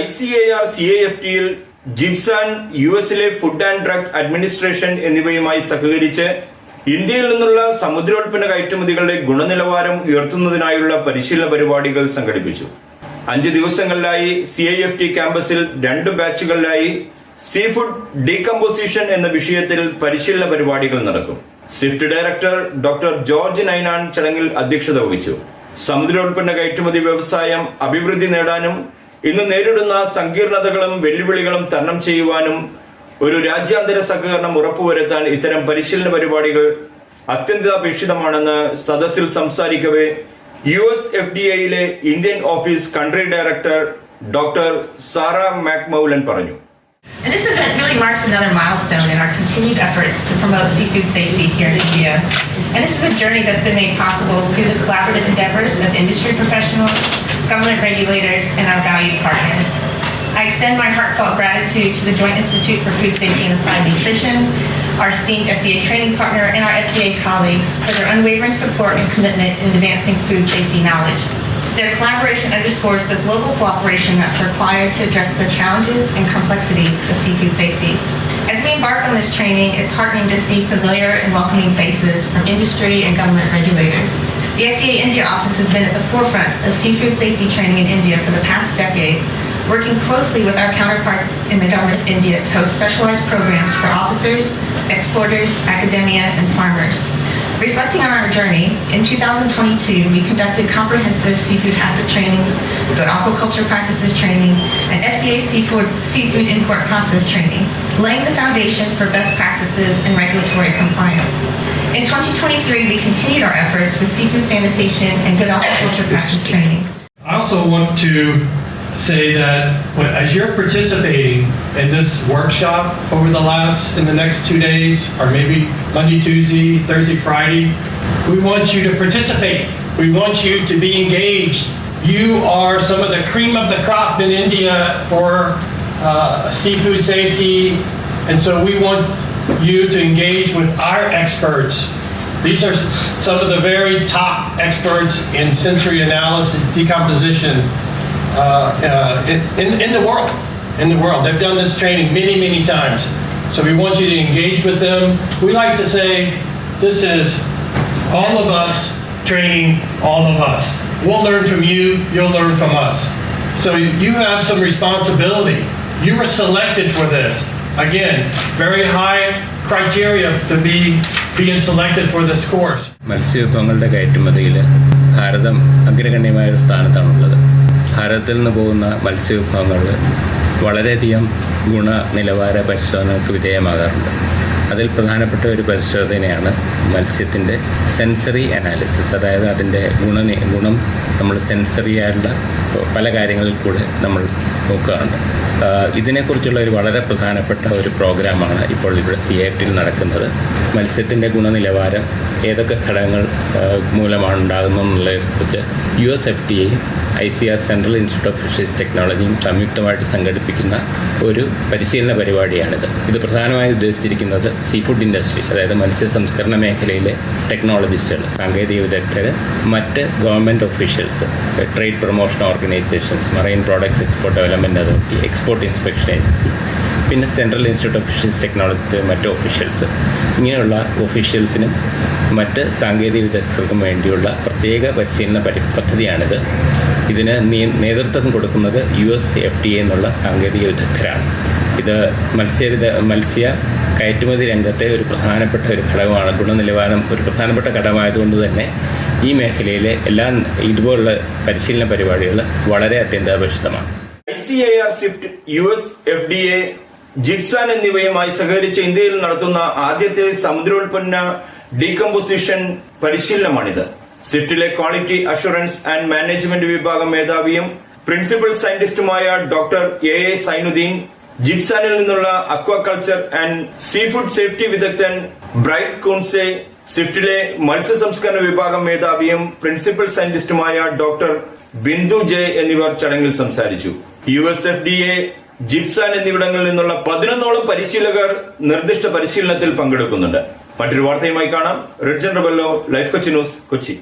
I C A R C A F ടിയിൽ JIFSAN U എസിലെ food and drug administration എന്നിവയുമായി സഹകരിച്ച് ഇന്ത്യയിൽ നിന്നുള്ള സമുദ്രോൽപ്പന്ന കയറ്റുമതികളുടെ ഗുണനിലവാരം ഉയർത്തുന്നതിനായുള്ള പരിശീലന പരിപാടികൾ സംഘടിപ്പിച്ചു. അഞ്ച് ദിവസങ്ങളിലായി സി ഐ എഫ് ടി ക്യാമ്പസിൽ രണ്ട് ബാച്ചുകളിലായി സീ ഫുഡ് ഡീകമ്പോസിഷൻ എന്ന വിഷയത്തിൽ പരിശീലന പരിപാടികൾ നടക്കും. Swift director doctor George Ninan ചടങ്ങിൽ അധ്യക്ഷത വഹിച്ചു. സമുദ്രോൽപ്പന്ന കയറ്റുമതി വ്യവസായം അഭിവൃദ്ധി നേടാനും ഇന്ന് നേരിടുന്ന സങ്കീർണതകളും വെല്ലുവിളികളും തരണം ചെയ്യുവാനും ഒരു രാജ്യാന്തര സഹകരണം ഉറപ്പുവരുത്താൻ ഇത്തരം പരിശീലന പരിപാടികൾ അത്യന്താപേക്ഷിതമാണെന്ന് സദസ്സിൽ സംസാരിക്കവേ U S F D ഐയിലെ Indian office country director doctor Sarah McMullen പറഞ്ഞു. And this event really marks another milestone in our continued efforts to promote seafood safety here in India. And this is a journey that's been made possible through the collaborative endeavors of industry professionals, government regulators, and our valued partners. I extend my heartfelt gratitude to the Joint Institute for Food Safety and Applied Nutrition, our esteemed FDA training partner, and our FDA colleagues for their unwavering support and commitment in advancing food safety knowledge. Their collaboration underscores the global cooperation that's required to address the challenges and complexities of seafood safety. As we embark on this training, it's heartening to see familiar and welcoming faces from industry and government regulators. The FDA India office has been at the forefront of seafood safety training in India for the past decade, working closely with our counterparts in the government of India to host specialized programs for officers, exporters, academia, and farmers. Reflecting on our journey, in 2022, we conducted comprehensive seafood hazard trainings, good aquaculture practices training, and FDA seafood, seafood import process training, laying the foundation for best practices and regulatory compliance. In 2023, we continued our efforts with seafood sanitation and good aquaculture practice training. I also want to say that as you're participating in this workshop over the last, in the next two days, or maybe Monday, Tuesday, Thursday, Friday, we want you to participate. We want you to be engaged. You are some of the cream of the crop in India for uh, seafood safety, and so we want you to engage with our experts these are some of the very top experts in sensory analysis, decomposition uh, uh, in, in- in the world. In the world, they've done this training many, many times. So we want you to engage with them. We like to say this is all of us training all of us. We'll learn from you. You'll learn from us. So you have some responsibility. You were selected for this. Again, very high criteria to be being selected for this course. മത്സ്യവിഭവങ്ങളുടെ കയറ്റുമതിയിൽ ഭാരതം അഗ്രഗണ്യമായ ഒരു സ്ഥാനത്താണുള്ളത് ഭാരതത്തിൽ നിന്ന് പോകുന്ന മത്സ്യവിഭവങ്ങൾ വളരെയധികം ഗുണനിലവാര പരിശോധനകൾക്ക് വിധേയമാകാറുണ്ട്. അതിൽ പ്രധാനപ്പെട്ട ഒരു പരിശോധനയാണ് മത്സ്യത്തിന്റെ സെൻസറി അനാലിസിസ്. അതായത് അതിന്റെ ഗുണ ഗുണം നമ്മൾ സെൻസറി ആയിട്ടുള്ള പല കാര്യങ്ങളിൽ കൂടെ നമ്മൾ നോക്കാറുണ്ട്. ഇതിനെക്കുറിച്ചുള്ള ഒരു വളരെ പ്രധാനപ്പെട്ട ഒരു പ്രോഗ്രാമാണ് ഇപ്പോൾ ഇവിടെ സി ഐ ടിയിൽ നടക്കുന്നത്. മത്സ്യത്തിന്റെ ഗുണനിലവാരം ഏതൊക്കെ ഘടകങ്ങൾ മൂലമാണ് ഉണ്ടാകുന്നത് എന്നുള്ളതിനെക്കുറിച്ച് യു എസ് എഫ് ടി എയും I C R central institute of fisheries ടെക്നോളജിയും സംയുക്തമായിട്ട് സംഘടിപ്പിക്കുന്ന ഒരു പരിശീലന പരിപാടിയാണിത്. ഇത് പ്രധാനമായും ഉദ്ദേശിച്ചിരിക്കുന്നത് സീ ഫുഡ് ഇൻഡസ്ട്രി അതായത് മത്സ്യ സംസ്കരണ മേഖലയിലെ ടെക്നോളജിസ്റ്റുകൾ സാങ്കേതിക വിദഗ്ധർ മറ്റ് government officials trade promotion organisations marine products export development authority export inspection agency പിന്നെ central institute of fisheries technology മറ്റ് ഓഫീഷ്യൽസ് ഇങ്ങനെയുള്ള ഒഫീഷ്യൽസിനും മറ്റ് സാങ്കേതിക വിദഗ്ധർക്കും വേണ്ടിയുള്ള പ്രത്യേക പരിശീലന പരി പദ്ധതിയാണിത്. ഇതിന് നേതൃത്വം കൊടുക്കുന്നത് U S F D A എന്നുള്ള സാങ്കേതിക വിദഗ്ധരാണ്. ഇത് മത്സ്യവിധ മത്സ്യ കയറ്റുമതി രംഗത്തെ ഒരു പ്രധാനപ്പെട്ട ഒരു ഘടകമാണ്. ഗുണനിലവാരം ഒരു പ്രധാനപ്പെട്ട ഘടകമായതുകൊണ്ട് തന്നെ ഈ മേഖലയിലെ എല്ലാ ഇതുപോലുള്ള പരിശീലന പരിപാടികൾ വളരെ അത്യന്താപേക്ഷിതമാണ്. C I R CIFT U S F D A JIFSAN എന്നിവയുമായി സഹകരിച്ച് ഇന്ത്യയിൽ നടത്തുന്ന ആദ്യത്തെ സമുദ്രോൽപ്പന്ന ഡീകമ്പോസിഷൻ പരിശീലനമാണിത്. സിഫ്റ്റിലെ ക്വാളിറ്റി അഷുറൻസ് ആൻഡ് മാനേജ്മെന്റ് വിഭാഗം മേധാവിയും പ്രിൻസിപ്പൽ സയന്റിസ്റ്റുമായ ഡോക്ടർ എ എ സൈനുദ്ദീൻ ജിപ്സാനിൽ നിന്നുള്ള aquaculture and seafood safety വിദഗ്ധൻ ബ്രൈറ്റ് കൂൺസെ മത്സ്യ സംസ്കരണ വിഭാഗം മേധാവിയും പ്രിൻസിപ്പൽ സയന്റിസ്റ്റുമായ ഡോക്ടർ ബിന്ദു ജെ എന്നിവർ ചടങ്ങിൽ സംസാരിച്ചു. U S F D A JIFSAN എന്നിവിടങ്ങളിൽ നിന്നുള്ള പതിനൊന്നോളം പരിശീലകർ നിർദ്ദിഷ്ട പരിശീലനത്തിൽ പങ്കെടുക്കുന്നുണ്ട്. മറ്റൊരു വാർത്തയുമായി കാണാം. Ridjan Rebello life Kochi news Kochi.